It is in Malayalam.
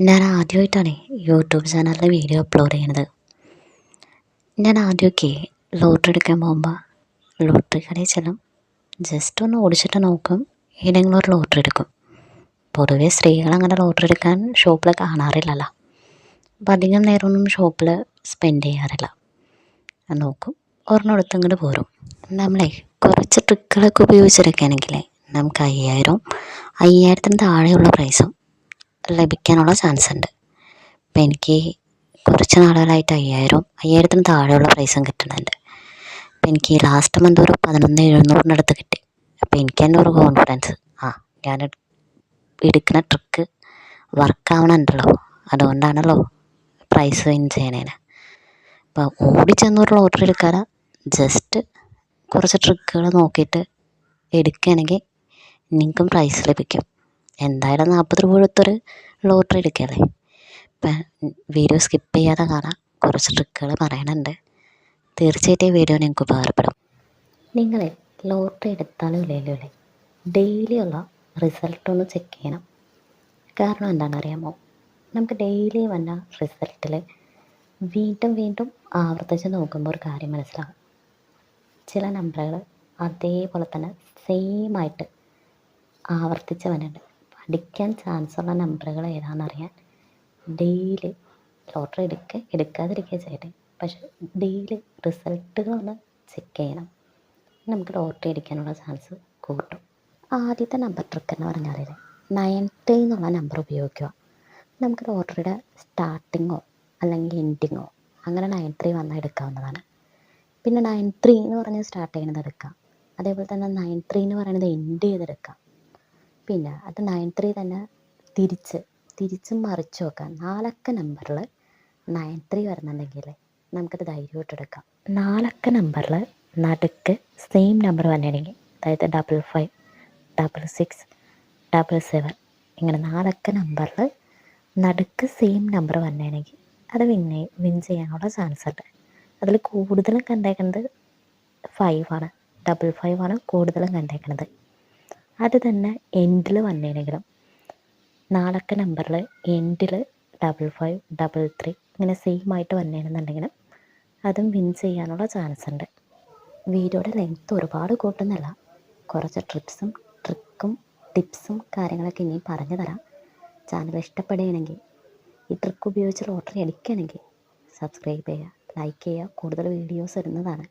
ഞാൻ ആദ്യമായിട്ടാണ് യൂട്യൂബ് ചാനലിൽ വീഡിയോ അപ്ലോഡ് ചെയ്യണത് ഞാൻ ആദ്യമൊക്കെ ലോട്ടറി എടുക്കാൻ പോകുമ്പോൾ ലോട്ടറി കടയിൽ ചെല്ലും. ജസ്റ്റ് ഒന്ന് ഓടിച്ചിട്ട് നോക്കും ഏതെങ്കിലും ഒരു ലോട്ടറി എടുക്കും. പൊതുവേ സ്ത്രീകൾ അങ്ങനെ ലോട്ടറി എടുക്കാൻ ഷോപ്പിൽ കാണാറില്ലല്ലോ. അപ്പം അധികം നേരമൊന്നും ഷോപ്പിൽ സ്പെൻഡ് ചെയ്യാറില്ല. നോക്കും ഒരെണ്ണം എടുത്ത് പോരും. നമ്മളെ കുറച്ച് ട്രിക്കുകളൊക്കെ ഉപയോഗിച്ചെടുക്കുകയാണെങ്കിൽ നമുക്ക് അയ്യായിരം അയ്യായിരത്തിന് താഴെയുള്ള പ്രൈസും ലഭിക്കാനുള്ള ചാൻസ് ഉണ്ട് അപ്പോൾ എനിക്ക് കുറച്ച് നാളുകളായിട്ട് അയ്യായിരം അയ്യായിരത്തിന് താഴെയുള്ള പ്രൈസും കിട്ടുന്നുണ്ട്. അപ്പം എനിക്ക് ലാസ്റ്റ് മന്ത് ഒരു പതിനൊന്ന് എഴുന്നൂറിന്റെ അടുത്ത് കിട്ടി. അപ്പോൾ എനിക്ക് തന്നെ ഒരു കോൺഫിഡൻസ് ആ ഞാൻ എടുക്കുന്ന ട്രിക്ക് വർക്കാവണുണ്ടല്ലോ അതുകൊണ്ടാണല്ലോ പ്രൈസ് വിൻ ചെയ്യണേന്. അപ്പോൾ ഓടിച്ചെന്നൊരു ഓർഡർ എടുക്കാതെ ജസ്റ്റ് കുറച്ച് ട്രിക്കുകൾ നോക്കിയിട്ട് എടുക്കുകയാണെങ്കിൽ നിങ്ങൾക്കും പ്രൈസ് ലഭിക്കും. എന്തായാലും നാൽപ്പത് രൂപ കൊടുത്തൊരു ലോട്ടറി എടുക്കുകയല്ലേ ഇപ്പം വീഡിയോ സ്കിപ്പ് ചെയ്യാതെ കാണാം. കുറച്ച് ട്രിക്കുകൾ പറയണുണ്ട്. തീർച്ചയായിട്ടും ഈ വീഡിയോ നിങ്ങൾക്ക് ഉപകാരപ്പെടും. നിങ്ങൾ ലോട്ടറി എടുത്താലും ഇല്ലല്ലോ അല്ലേ? ഡെയിലിയുള്ള റിസൾട്ട് ഒന്ന് ചെക്ക് ചെയ്യണം. കാരണം എന്താണെന്ന് അറിയാമോ നമുക്ക് ഡെയിലി വന്ന റിസൾട്ടിൽ വീണ്ടും വീണ്ടും ആവർത്തിച്ച് നോക്കുമ്പോൾ ഒരു കാര്യം മനസ്സിലാകും ചില നമ്പറുകൾ അതേപോലെ തന്നെ സെയിം ആയിട്ട് ആവർത്തിച്ച് വന്നിട്ടുണ്ട് ചാൻസ് ഉള്ള നമ്പറുകൾ ഏതാണെന്നറിയാൻ ഡെയിലി ലോട്ടറി എടുക്കുക എടുക്കാതിരിക്കുക ചെയ്യട്ടെ. പക്ഷെ ഡെയിലി റിസൾട്ടുകളൊന്ന് ചെക്ക് ചെയ്യണം. നമുക്ക് ലോട്ടറി അടിക്കാനുള്ള ചാൻസ് കൂട്ടും. ആദ്യത്തെ നമ്പർ ട്രിക്ക് എന്ന് പറഞ്ഞാൽ നയൻ ത്രീ എന്നുള്ള നമ്പർ ഉപയോഗിക്കുക. നമുക്ക് ലോട്ടറിയുടെ സ്റ്റാർട്ടിങ്ങോ അല്ലെങ്കിൽ എൻഡിങ്ങോ അങ്ങനെ നയൻ ത്രീ വന്നാൽ എടുക്കാവുന്നതാണ്. പിന്നെ നയൻ ത്രീ എന്ന് പറഞ്ഞ് സ്റ്റാർട്ട് ചെയ്യുന്നത് എടുക്കാം. അതേപോലെ തന്നെ നയൻ ത്രീ എന്ന് പറയുന്നത് എൻഡ് ചെയ്തെടുക്കാം പിന്നെ അത് നയൻ ത്രീ തന്നെ തിരിച്ച് തിരിച്ചും മറിച്ചും വെക്കാം. നാലക്ക നമ്പറിൽ നയൻ ത്രീ വരുന്നുണ്ടെങ്കിൽ നമുക്കത് ധൈര്യമായിട്ട് എടുക്കാം. നാലക്ക നമ്പറിൽ നടുക്ക് സെയിം നമ്പർ വന്നിട്ടുണ്ടെങ്കിൽ അതായത് double five double six double seven ഇങ്ങനെ നാലക്ക നമ്പറിൽ നടുക്ക് സെയിം നമ്പർ വന്നിട്ടുണ്ടെങ്കിൽ അത് വിൻ വിൻ ചെയ്യാനുള്ള ചാൻസ് ഉണ്ട്. അതിൽ കൂടുതലും കണ്ടേക്കുന്നത് ഫൈവ് ആണ്. ഡബിൾ ഫൈവ് ആണ് കൂടുതലും കണ്ടേക്കുന്നത്. അത് തന്നെ എൻഡിൽ വന്നേനെങ്കിലും. നാലക്ക നമ്പറിൽ എൻഡിൽ ഡബിൾ ഫൈവ് ഡബിൾ ത്രീ ഇങ്ങനെ സെയിം ആയിട്ട് വന്നിരുന്നുണ്ടെങ്കിലും അതും വിൻ ചെയ്യാനുള്ള ചാൻസ് ഉണ്ട്. വീഡിയോയുടെ ലെങ്ത്ത് ഒരുപാട് കൂട്ടുന്നില്ല കുറച്ച് ട്രിപ്സും ട്രിക്കും ടിപ്സും കാര്യങ്ങളൊക്കെ ഇനിയും പറഞ്ഞു തരാം. ചാനൽ ഇഷ്ടപ്പെടുകയാണെങ്കിൽ ഈ ട്രിക്ക് ഉപയോഗിച്ച് ലോട്ടറി അടിക്കുകയാണെങ്കിൽ സബ്സ്ക്രൈബ് ചെയ്യുക ലൈക്ക് ചെയ്യുക. കൂടുതൽ വീഡിയോസ് ഇടുന്നതാണ്.